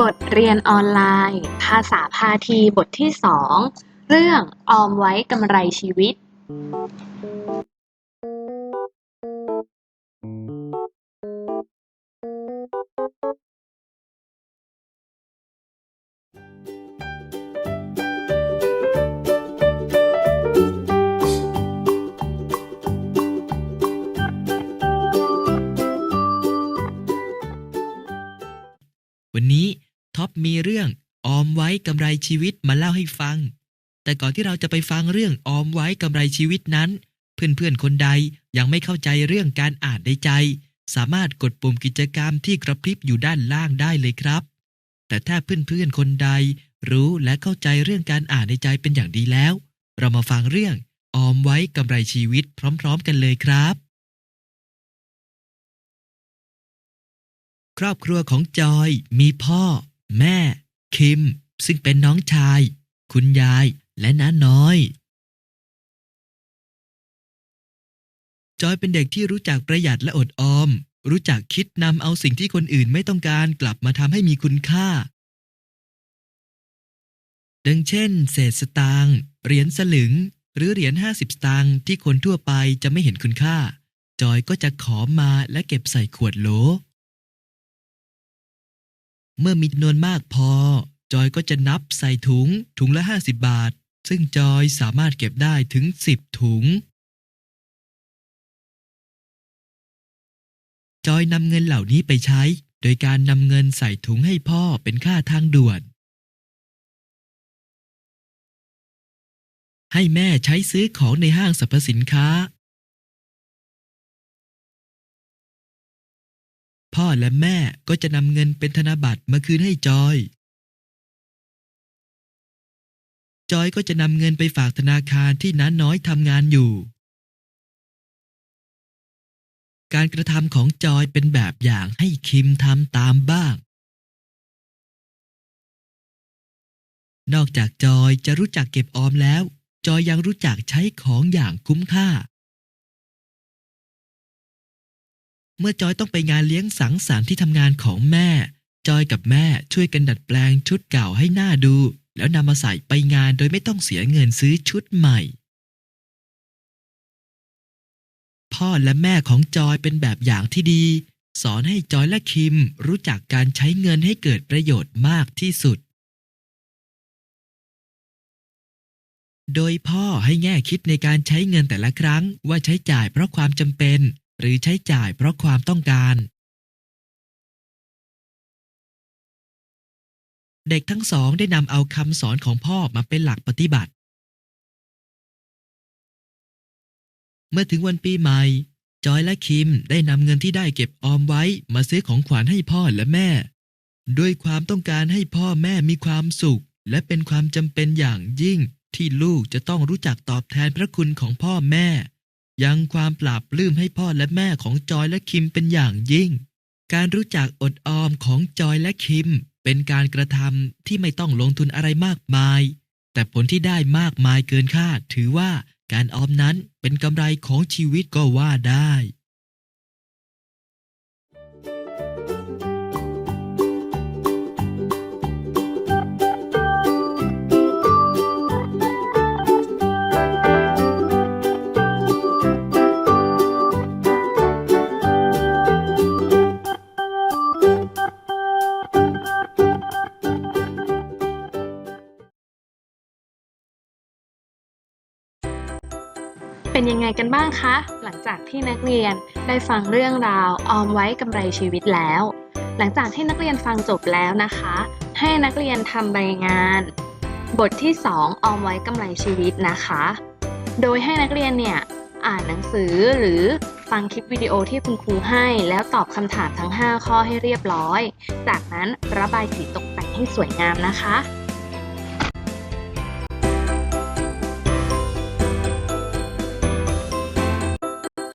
บทเรียนออนไลน์ ภาษาพาทีบทที่ 2 เรื่องออมไว้กำไรชีวิต วันนี้ ท็อปมีเรื่องออมไว้กำไรชีวิตมาเล่าให้ฟัง แต่ก่อนที่เราจะไปฟังเรื่องออมไว้กำไรชีวิตนั้น เพื่อนๆคนใดยังไม่เข้าใจเรื่องการอ่านในใจ สามารถกดปุ่มกิจกรรมที่กระพริบอยู่ด้านล่างได้เลยครับ แต่ถ้าเพื่อนๆคนใด รู้และเข้าใจเรื่องการอ่านในใจเป็นอย่างดีแล้ว เรามาฟังเรื่องออมไว้กำไรชีวิตพร้อม ๆ กันเลยครับ ครอบครัวของจอยมีพ่อ แม่ คิม ซึ่งเป็นน้องชาย คุณยาย และน้าน้อย จอยเป็นเด็กที่รู้จักประหยัดและอดออม รู้จักคิดนำเอาสิ่งที่คนอื่นไม่ต้องการกลับมาทำให้มีคุณค่า ดังเช่น เศษสตางค์เหรียญสลึง หรือเหรียญห้าสิบสตางค์ที่คนทั่วไปจะไม่เห็นคุณค่า จอยก็จะขอมาและเก็บใส่ขวดโหล เมื่อมีจำนวนมากพอ จอยก็จะนับใส่ถุง ถุงละ 50 บาท ซึ่งจอยสามารถเก็บได้ถึง 10 ถุง จอยนำเงินเหล่านี้ไปใช้ โดยการนำเงินใส่ถุงให้พ่อเป็นค่าทางด่วน ให้แม่ใช้ซื้อของในห้างสรรพสินค้า พ่อและแม่ก็จะนำเงินเป็นธนบัตรมาคืนให้จอย จอยก็จะนำเงินไปฝากธนาคารที่น้าน้อยทำงานอยู่ การกระทำของจอยเป็นแบบอย่างให้คิมทำตามบ้าง นอกจากจอยจะรู้จักเก็บออมแล้ว จอยยังรู้จักใช้ของอย่างคุ้มค่า เมื่อจอยต้องไปงานเลี้ยงสังสรรค์ที่ทำงานของแม่ จอยกับแม่ช่วยกันดัดแปลงชุดเก่าให้หน้าดู แล้วนำมาใส่ไปงานโดยไม่ต้องเสียเงินซื้อชุดใหม่ พ่อและแม่ของจอยเป็นแบบอย่างที่ดี สอนให้จอยและคิมรู้จักการใช้เงินให้เกิดประโยชน์มากที่สุด โดยพ่อให้แง่คิดในการใช้เงินแต่ละครั้งว่าใช้จ่ายเพราะความจำเป็น หรือใช้จ่ายเพราะความต้องการ เด็กทั้งสองได้นำเอาคำสอนของพ่อมาเป็นหลักปฏิบัติ เมื่อถึงวันปีใหม่ จอยและคิมได้นำเงินที่ได้เก็บออมไว้มาซื้อของขวัญให้พ่อและแม่ ด้วยความต้องการให้พ่อแม่มีความสุข และเป็นความจำเป็นอย่างยิ่งที่ลูกจะต้องรู้จักตอบแทนพระคุณของพ่อแม่ ยังความปราบปลื้มให้พ่อและแม่ของจอยและคิมเป็นอย่างยิ่ง การรู้จักอดออมของจอยและคิม เป็นการกระทำที่ไม่ต้องลงทุนอะไรมากมาย แต่ผลที่ได้มากมายเกินคาดถือว่าการออมนั้นเป็นกำไรของชีวิตก็ว่าได้ เป็นยังไงกันบ้างคะ หลังจากที่นักเรียนได้ฟังเรื่องราวออมไว้กำไรชีวิตแล้ว หลังจากที่นักเรียนฟังจบแล้วนะคะ ให้นักเรียนทำใบงาน บทที่ 2 ออมไว้กำไรชีวิตนะคะ โดยให้นักเรียนเนี่ยอ่านหนังสือหรือฟังคลิปวิดีโอที่คุณครูให้ แล้วตอบคำถามทั้ง 5 ข้อให้เรียบร้อย จากนั้นระบายสีตกแต่งให้สวยงามนะคะ